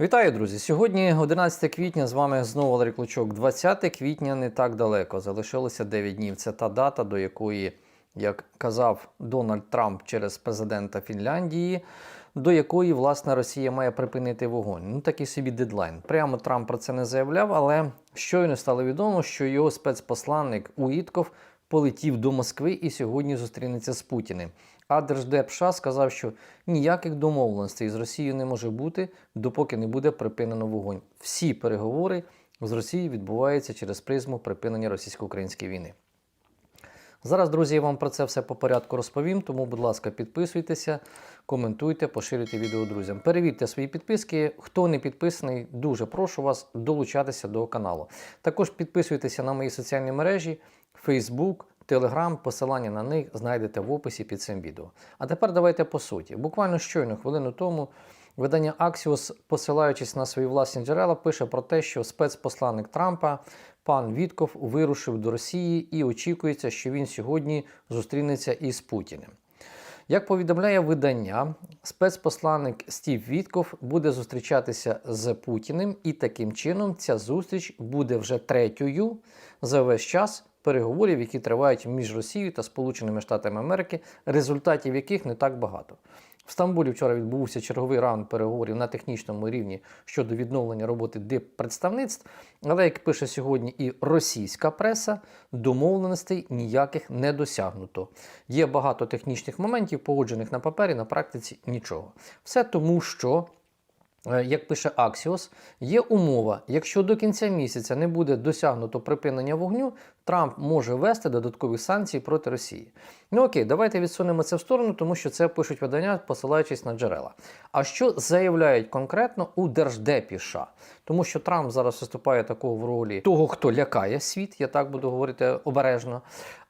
Вітаю, друзі! Сьогодні 11 квітня. З вами знову Валерій Клочок. 20 квітня не так далеко. Залишилося 9 днів. Це та дата, до якої, як казав Дональд Трамп через президента Фінляндії, до якої власне Росія має припинити вогонь. Ну такий собі дедлайн. Прямо Трамп про це не заявляв, але щойно стало відомо, що його спецпосланник Уітков полетів до Москви і сьогодні зустрінеться з Путіним. А Держдеп США сказав, що ніяких домовленостей з Росією не може бути, допоки не буде припинено вогонь. Всі переговори з Росією відбуваються через призму припинення російсько-української війни. Зараз, друзі, я вам про це все по порядку розповім, тому, будь ласка, підписуйтеся, коментуйте, поширюйте відео друзям. Перевірте свої підписки. Хто не підписаний, дуже прошу вас долучатися до каналу. Також підписуйтеся на мої соціальні мережі, Facebook, Telegram, посилання на них знайдете в описі під цим відео. А тепер давайте по суті. Буквально щойно хвилину тому видання Axios, посилаючись на свої власні джерела, пише про те, що спецпосланник Трампа пан Вітков вирушив до Росії і очікується, що він сьогодні зустрінеться із Путіним. Як повідомляє видання, спецпосланник Стів Вітков буде зустрічатися з Путіним, і таким чином ця зустріч буде вже третьою за весь час переговорів, які тривають між Росією та Сполученими Штатами Америки, результатів яких не так багато. В Стамбулі вчора відбувся черговий раунд переговорів на технічному рівні щодо відновлення роботи диппредставництв, але як пише сьогодні і російська преса, домовленостей ніяких не досягнуто. Є багато технічних моментів, погоджених на папері, на практиці нічого. Все тому, що. Е, Як пише Axios, є умова, якщо до кінця місяця не буде досягнуто припинення вогню, Трамп може ввести додаткові санкції проти Росії. Ну окей, давайте відсунемо це в сторону, тому що це пишуть видання, посилаючись на джерела. А що заявляють конкретно у Держдепі США? Тому що Трамп зараз виступає такого в ролі того, хто лякає світ, я так буду говорити обережно.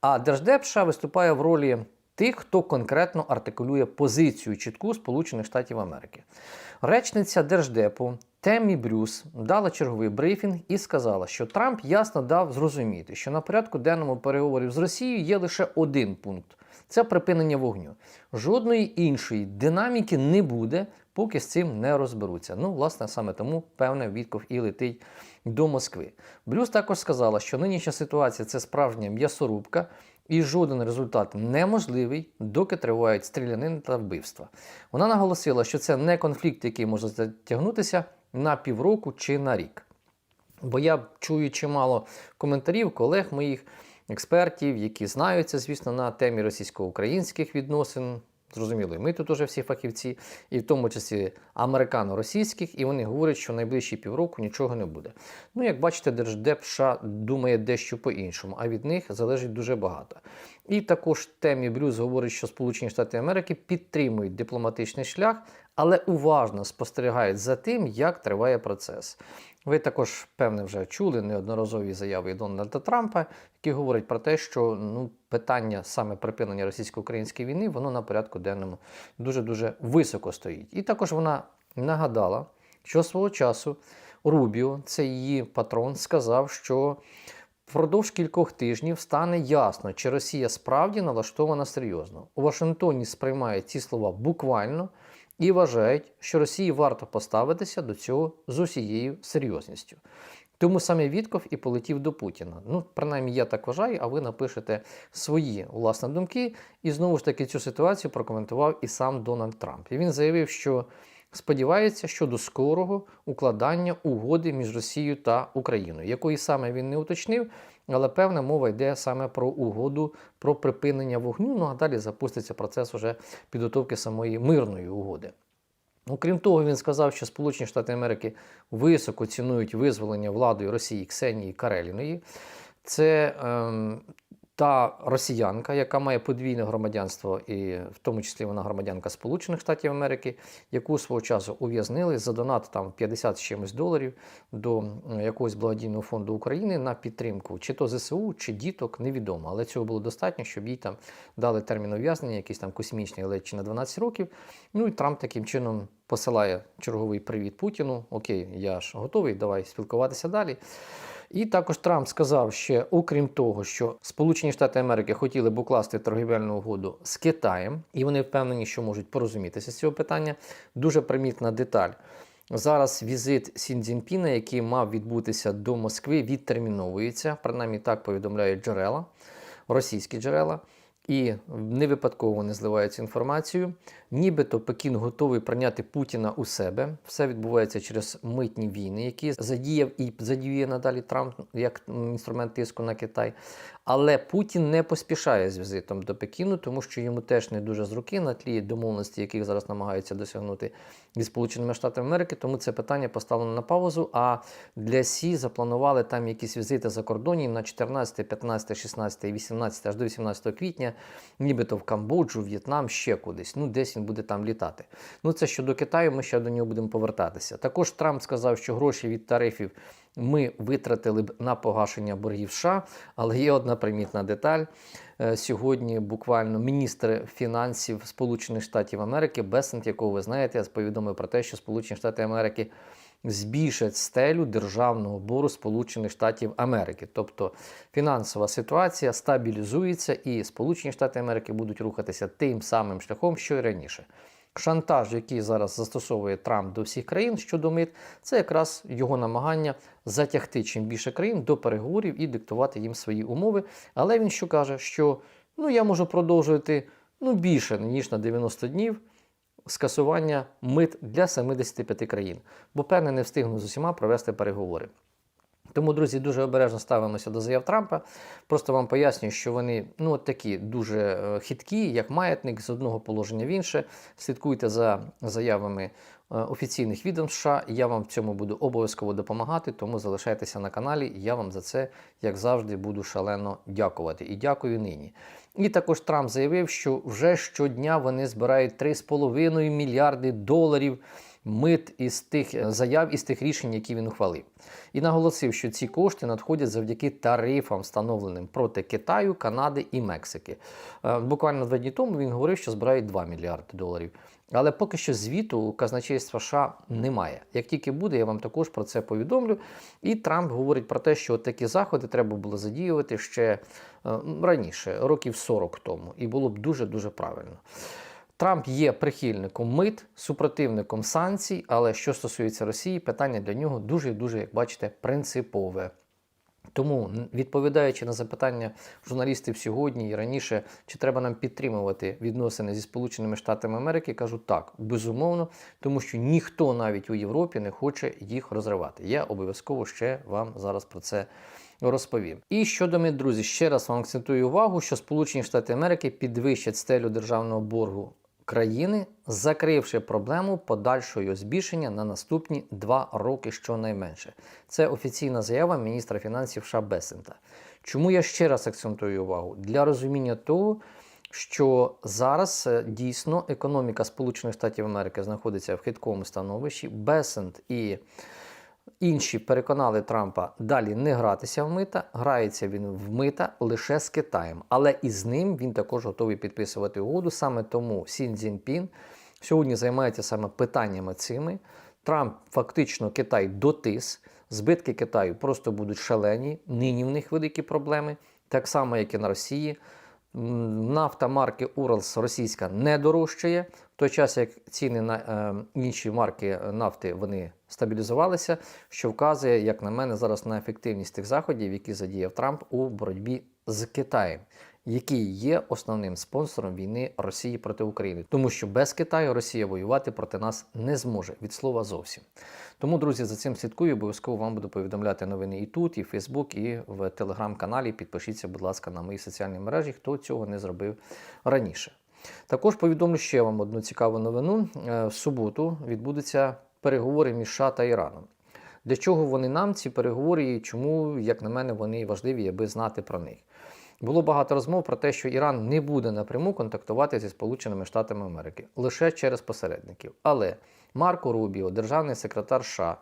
А Держдеп США виступає в ролі тих, хто конкретно артикулює позицію чітку Сполучених Штатів Америки. Речниця Держдепу Темі Брюс дала черговий брифінг і сказала, що Трамп ясно дав зрозуміти, що на порядку денному переговорів з Росією є лише один пункт це припинення вогню. Жодної іншої динаміки не буде, поки з цим не розберуться. Ну, власне, саме тому певне Вітков і летить до Москви. Брюс також сказала, що нинішня ситуація це справжня м'ясорубка. І жоден результат неможливий, доки тривають стрілянини та вбивства. Вона наголосила, що це не конфлікт, який може затягнутися на півроку чи на рік. Бо я чую чимало коментарів колег моїх експертів, які знаються, звісно, на темі російсько-українських відносин. Зрозуміло, і ми тут уже всі фахівці, і в тому числі американо-російських, і вони говорять, що найближчі півроку нічого не буде. Ну, як бачите, Держдеп США думає дещо по-іншому, а від них залежить дуже багато. І також темі Брюс говорить, що Сполучені Штати Америки підтримують дипломатичний шлях, але уважно спостерігають за тим, як триває процес. Ви також, певне, вже чули неодноразові заяви Дональда Трампа, які говорять про те, що ну, питання саме припинення російсько-української війни, воно на порядку денному дуже-дуже високо стоїть. І також вона нагадала, що свого часу Рубіо, це її патрон, сказав, що впродовж кількох тижнів стане ясно, чи Росія справді налаштована серйозно. У Вашингтоні сприймають ці слова буквально і вважають, що Росії варто поставитися до цього з усією серйозністю. Тому саме Вітков і полетів до Путіна. Ну, принаймні, я так вважаю, а ви напишете свої власні думки. І знову ж таки цю ситуацію прокоментував і сам Дональд Трамп. І він заявив, що сподівається щодо скорого укладання угоди між Росією та Україною, якої саме він не уточнив, але певна мова йде саме про угоду про припинення вогню. Ну а далі запуститься процес уже підготовки самої мирної угоди. Окрім того, він сказав, що Сполучені Штати Америки високо цінують визволення владою Росії Ксенії Кареліної. Це ем, та росіянка, яка має подвійне громадянство, і в тому числі вона громадянка Сполучених Штатів Америки, яку свого часу ув'язнили за донат там 50 з чимось доларів до якогось благодійного фонду України на підтримку, чи то ЗСУ, чи діток, невідомо. Але цього було достатньо, щоб їй там дали термін ув'язнення, якийсь там космічний, але чи на 12 років. Ну і Трамп таким чином посилає черговий привіт Путіну. Окей, я ж готовий, давай спілкуватися далі. І також Трамп сказав ще, окрім того, що Сполучені Штати Америки хотіли б укласти торгівельну угоду з Китаєм, і вони впевнені, що можуть порозумітися з цього питання. Дуже примітна деталь. Зараз візит Сін Цзіньпіна, який мав відбутися до Москви, відтерміновується. Принаймні так повідомляють джерела, російські джерела. І не випадково вони зливають цю інформацію. Нібито Пекін готовий прийняти Путіна у себе. Все відбувається через митні війни, які задіяв і задіює надалі Трамп як інструмент тиску на Китай. Але Путін не поспішає з візитом до Пекіну, тому що йому теж не дуже з руки на тлі домовленості, яких зараз намагаються досягнути зі Сполученими Штатами Америки. Тому це питання поставлено на паузу. А для Сі запланували там якісь візити за кордонів на 14, 15, 16, 18 аж до 18 квітня, нібито в Камбоджу, В'єтнам, ще кудись. Ну, десь він буде там літати. Ну, це щодо Китаю, ми ще до нього будемо повертатися. Також Трамп сказав, що гроші від тарифів ми витратили б на погашення боргів США, але є одна примітна деталь. Е, Сьогодні буквально міністр фінансів Сполучених Штатів Америки, Бесент, якого ви знаєте, повідомив про те, що Сполучені Штати Америки збільшать стелю державного бору Сполучених Штатів Америки. Тобто фінансова ситуація стабілізується, і Сполучені Штати Америки будуть рухатися тим самим шляхом, що й раніше. Шантаж, який зараз застосовує Трамп до всіх країн щодо мит, це якраз його намагання затягти чим більше країн до переговорів і диктувати їм свої умови. Але він що каже, що ну я можу продовжувати ну більше ніж на 90 днів скасування мит для 75 країн, бо певне не встигну з усіма провести переговори. Тому, друзі, дуже обережно ставимося до заяв Трампа. Просто вам пояснюю, що вони ну, от такі дуже е, хиткі, як маятник з одного положення в інше. Слідкуйте за заявами е, офіційних відомств США. Я вам в цьому буду обов'язково допомагати, тому залишайтеся на каналі. Я вам за це, як завжди, буду шалено дякувати. І дякую нині. І також Трамп заявив, що вже щодня вони збирають 3,5 мільярди доларів мит із тих е, заяв із тих рішень, які він ухвалив. І наголосив, що ці кошти надходять завдяки тарифам, встановленим проти Китаю, Канади і Мексики. Е, Буквально два дні тому він говорив, що збирають 2 мільярди доларів. Але поки що звіту казначейства США немає. Як тільки буде, я вам також про це повідомлю. І Трамп говорить про те, що такі заходи треба було задіювати ще е, раніше, років 40 тому, і було б дуже дуже правильно. Трамп є прихильником мит, супротивником санкцій, але що стосується Росії, питання для нього дуже дуже, як бачите, принципове. Тому, відповідаючи на запитання журналістів сьогодні і раніше, чи треба нам підтримувати відносини зі Сполученими Штатами Америки, кажу так, безумовно, тому що ніхто навіть у Європі не хоче їх розривати. Я обов'язково ще вам зараз про це розповім. І щодо мит, друзі, ще раз вам акцентую увагу, що Сполучені Штати Америки підвищать стелю державного боргу країни, закривши проблему подальшого збільшення на наступні два роки щонайменше. Це офіційна заява міністра фінансів США Бесента. Чому я ще раз акцентую увагу? Для розуміння того, що зараз е, дійсно економіка Сполучених Штатів Америки знаходиться в хитковому становищі. Бесент і Інші переконали Трампа далі не гратися в мита. Грається він в мита лише з Китаєм, але і з ним він також готовий підписувати угоду. Саме тому Сін Цзіньпін сьогодні займається саме питаннями цими. Трамп фактично Китай дотис. Збитки Китаю просто будуть шалені. Нині в них великі проблеми, так само, як і на Росії. Нафта марки Уралс російська не дорожчає, в той час як ціни на е, інші марки нафти вони стабілізувалися, що вказує, як на мене, зараз на ефективність тих заходів, які задіяв Трамп у боротьбі з Китаєм, який є основним спонсором війни Росії проти України, тому що без Китаю Росія воювати проти нас не зможе від слова зовсім. Тому, друзі, за цим слідкую. Обов'язково вам буду повідомляти новини і тут, і в Фейсбук, і в телеграм-каналі. Підпишіться, будь ласка, на мої соціальні мережі, хто цього не зробив раніше. Також повідомлю ще вам одну цікаву новину. Е, В суботу відбудуться переговори між США та Іраном. Для чого вони нам, ці переговори, і чому, як на мене, вони важливі, аби знати про них. Було багато розмов про те, що Іран не буде напряму контактувати зі Сполученими Штатами Америки лише через посередників. Але Марко Рубіо, державний секретар США,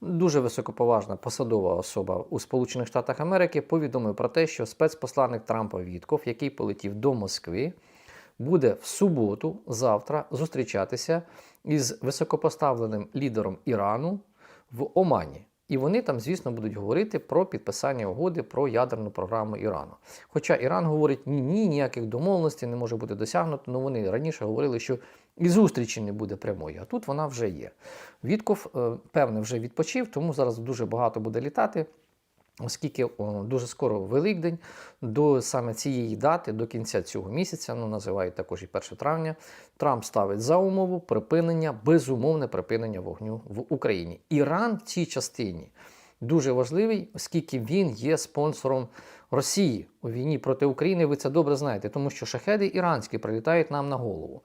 дуже високоповажна посадова особа у Сполучених Штатах Америки, повідомив про те, що спецпосланник Трампа Вітков, який полетів до Москви, буде в суботу, завтра, зустрічатися із високопоставленим лідером Ірану в Омані. І вони там, звісно, будуть говорити про підписання угоди про ядерну програму Ірану. Хоча Іран говорить, ні, ні, ніяких домовленостей не може бути досягнуто. Ну вони раніше говорили, що і зустрічі не буде прямої, а тут вона вже є. Вітков, е, певне, вже відпочив, тому зараз дуже багато буде літати. Оскільки дуже скоро Великдень, до саме цієї дати, до кінця цього місяця, ну називають також і 1 травня, Трамп ставить за умову припинення, безумовне припинення вогню в Україні. Іран в цій частині дуже важливий, оскільки він є спонсором Росії у війні проти України. Ви це добре знаєте, тому що шахеди іранські прилітають нам на голову.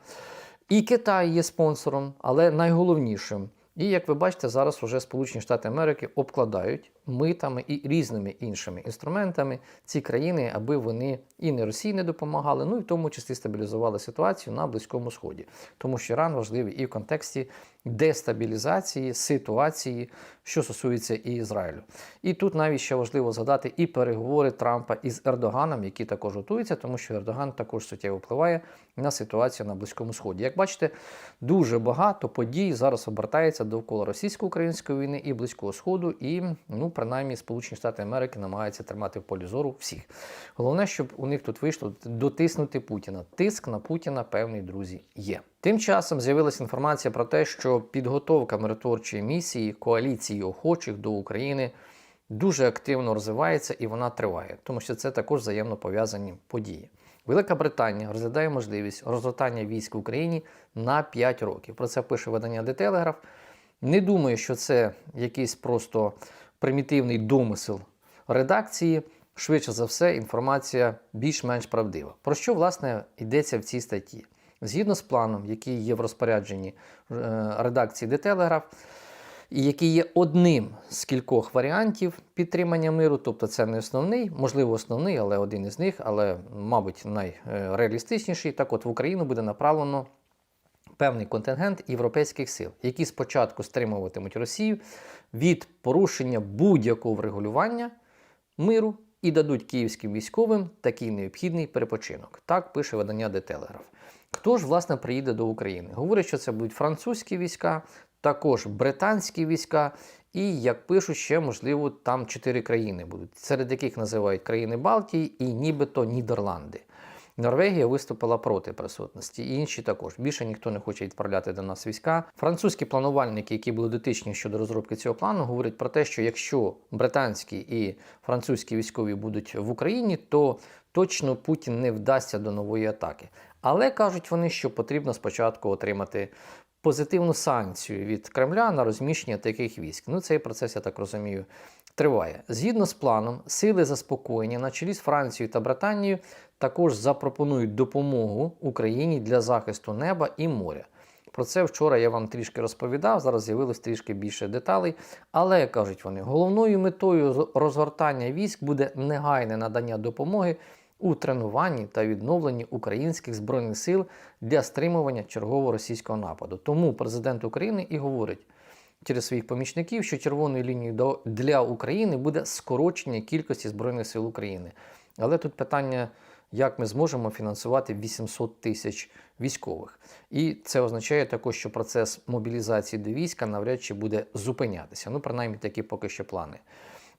І Китай є спонсором, але найголовнішим. І як ви бачите, зараз вже Сполучені Штати Америки обкладають митами і різними іншими інструментами ці країни, аби вони і не Росії не допомагали, ну і в тому числі стабілізували ситуацію на Близькому Сході. Тому що Іран важливий і в контексті дестабілізації ситуації, що стосується і Ізраїлю. І тут навіть ще важливо згадати і переговори Трампа із Ердоганом, які також готуються, тому що Ердоган також суттєво впливає на ситуацію на Близькому Сході. Як бачите, дуже багато подій зараз обертається довкола російсько-української війни і Близького Сходу, і ну принаймні Сполучені Штати Америки намагаються тримати в полі зору всіх. Головне, щоб у них тут вийшло дотиснути Путіна. Тиск на Путіна, певний друзі, є. Тим часом з'явилася інформація про те, що підготовка миротворчої місії коаліції охочих до України дуже активно розвивається і вона триває, тому що це також взаємно пов'язані події. Велика Британія розглядає можливість розгортання військ в Україні на 5 років. Про це пише видання The Telegraph. Не думаю, що це якийсь просто примітивний домисел редакції. Швидше за все, інформація більш-менш правдива. Про що, власне, йдеться в цій статті? Згідно з планом, який є в розпорядженні е, редакції Telegraph, і який є одним з кількох варіантів підтримання миру, тобто це не основний, можливо, основний, але один із них, але, мабуть, найреалістичніший. Так от в Україну буде направлено певний контингент європейських сил, які спочатку стримуватимуть Росію від порушення будь-якого врегулювання миру і дадуть київським військовим такий необхідний перепочинок. Так пише видання The Telegraph. Хто ж, власне, приїде до України? Говорять, що це будуть французькі війська, також британські війська, і, як пишуть, ще, можливо, там чотири країни будуть, серед яких називають країни Балтії і нібито Нідерланди. Норвегія виступила проти присутності, і інші також. Більше ніхто не хоче відправляти до нас війська. Французькі планувальники, які були дотичні щодо розробки цього плану, говорять про те, що якщо британські і французькі військові будуть в Україні, то точно Путін не вдасться до нової атаки. Але кажуть вони, що потрібно спочатку отримати позитивну санкцію від Кремля на розміщення таких військ. Ну, цей процес, я так розумію, триває. Згідно з планом, сили заспокоєння на чолі з Францією та Британією також запропонують допомогу Україні для захисту неба і моря. Про це вчора я вам трішки розповідав, зараз з'явилось трішки більше деталей. Але, кажуть вони, головною метою розгортання військ буде негайне надання допомоги у тренуванні та відновленні українських збройних сил для стримування чергового російського нападу. Тому президент України і говорить через своїх помічників, що червоною лінією для України буде скорочення кількості збройних сил України. Але тут питання. Як ми зможемо фінансувати 800 тисяч військових? І це означає також, що процес мобілізації до війська навряд чи буде зупинятися. Ну, принаймні, такі поки що плани.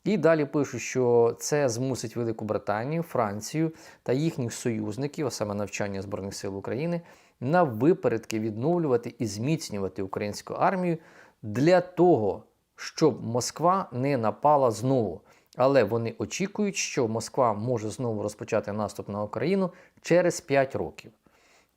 І далі пишуть, що це змусить Велику Британію, Францію та їхніх союзників, а саме навчання Збройних сил України, на випередки відновлювати і зміцнювати українську армію для того, щоб Москва не напала знову. Але вони очікують, що Москва може знову розпочати наступ на Україну через 5 років.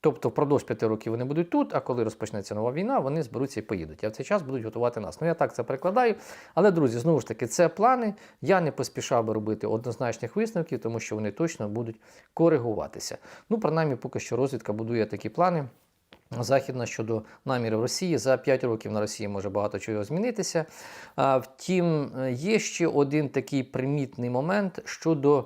Тобто впродовж 5 років вони будуть тут, а коли розпочнеться нова війна, вони зберуться і поїдуть. А в цей час будуть готувати нас. Ну я так це перекладаю. Але, друзі, знову ж таки, це плани. Я не поспішав би робити однозначних висновків, тому що вони точно будуть коригуватися. Ну, принаймні, поки що розвідка будує такі плани. Західна щодо намірів Росії за 5 років на Росії може багато чого змінитися. А, втім, є ще один такий примітний момент щодо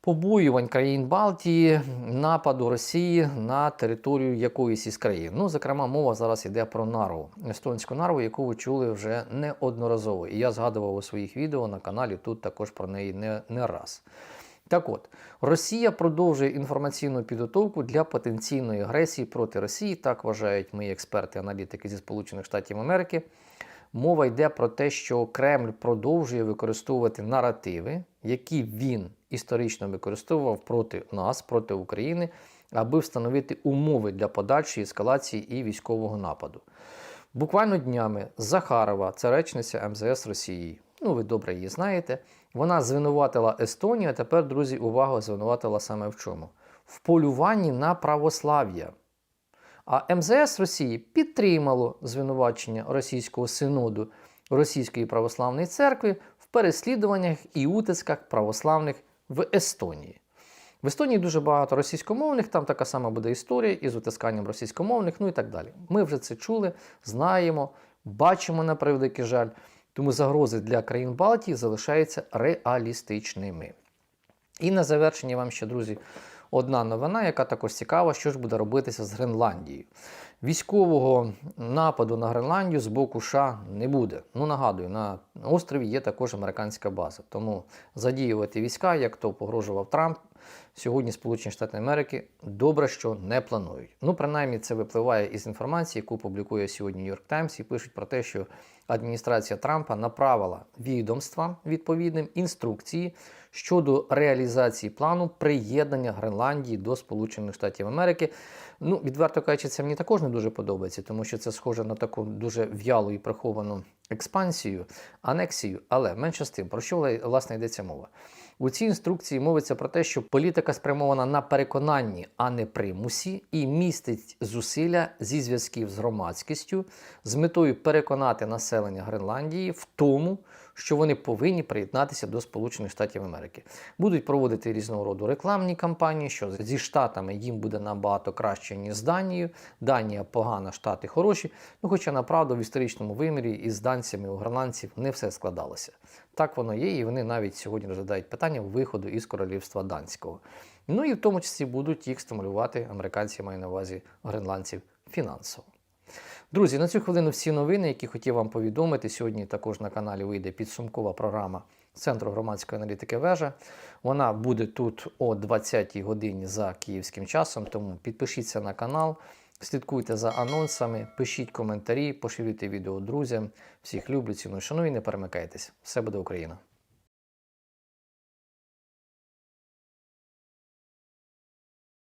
побоювань країн Балтії, нападу Росії на територію якоїсь із країн. Ну, зокрема, мова зараз йде про нарву, естонську нарву, яку ви чули вже неодноразово. І я згадував у своїх відео на каналі тут також про неї не, не раз. Так от, Росія продовжує інформаційну підготовку для потенційної агресії проти Росії. Так вважають мої експерти-аналітики зі Сполучених Штатів Америки. Мова йде про те, що Кремль продовжує використовувати наративи, які він історично використовував проти нас, проти України, аби встановити умови для подальшої ескалації і військового нападу. Буквально днями Захарова, це речниця МЗС Росії, ну ви добре її знаєте, вона звинуватила Естонію, а тепер, друзі, увагу звинуватила саме в чому? В полюванні на православ'я. А МЗС Росії підтримало звинувачення російського синоду Російської православної церкви в переслідуваннях і утисках православних в Естонії. В Естонії дуже багато російськомовних, там така сама буде історія із утисканням російськомовних, ну і так далі. Ми вже це чули, знаємо, бачимо на превеликий жаль. Тому загрози для країн Балтії залишаються реалістичними. І на завершення вам ще, друзі, одна новина, яка також цікава, що ж буде робитися з Гренландією. Військового нападу на Гренландію з боку США не буде. Ну нагадую, на острові є також американська база. Тому задіювати війська, як то погрожував Трамп, сьогодні Сполучені Штати Америки добре, що не планують. Ну, принаймні, це випливає із інформації, яку публікує сьогодні Нью-Йорк Таймс, і пишуть про те, що адміністрація Трампа направила відомствам відповідним інструкції щодо реалізації плану приєднання Гренландії до Сполучених Штатів Америки. Ну, відверто кажучи, це мені також не дуже подобається, тому що це схоже на таку дуже в'ялу і приховану експансію, анексію. Але менше з тим, про що власне йдеться мова? У цій інструкції мовиться про те, що політика спрямована на переконанні, а не примусі, і містить зусилля зі зв'язків з громадськістю з метою переконати населення Гренландії в тому, що вони повинні приєднатися до Сполучених Штатів Америки. Будуть проводити різного роду рекламні кампанії, що зі штатами їм буде набагато краще, ніж з Данією. Данія погана, штати хороші. Ну, хоча направду в історичному вимірі із данцями у гренландців не все складалося. Так воно є, і вони навіть сьогодні розглядають питання виходу із королівства данського. Ну і в тому числі будуть їх стимулювати американці, маю на увазі гренландців фінансово. Друзі, на цю хвилину всі новини, які хотів вам повідомити. Сьогодні також на каналі вийде підсумкова програма Центру громадської аналітики Вежа. Вона буде тут о 20-й годині за київським часом, тому підпишіться на канал, слідкуйте за анонсами, пишіть коментарі, поширюйте відео друзям. Всіх люблю, ціную, шаную і не перемикайтесь. Все буде Україна!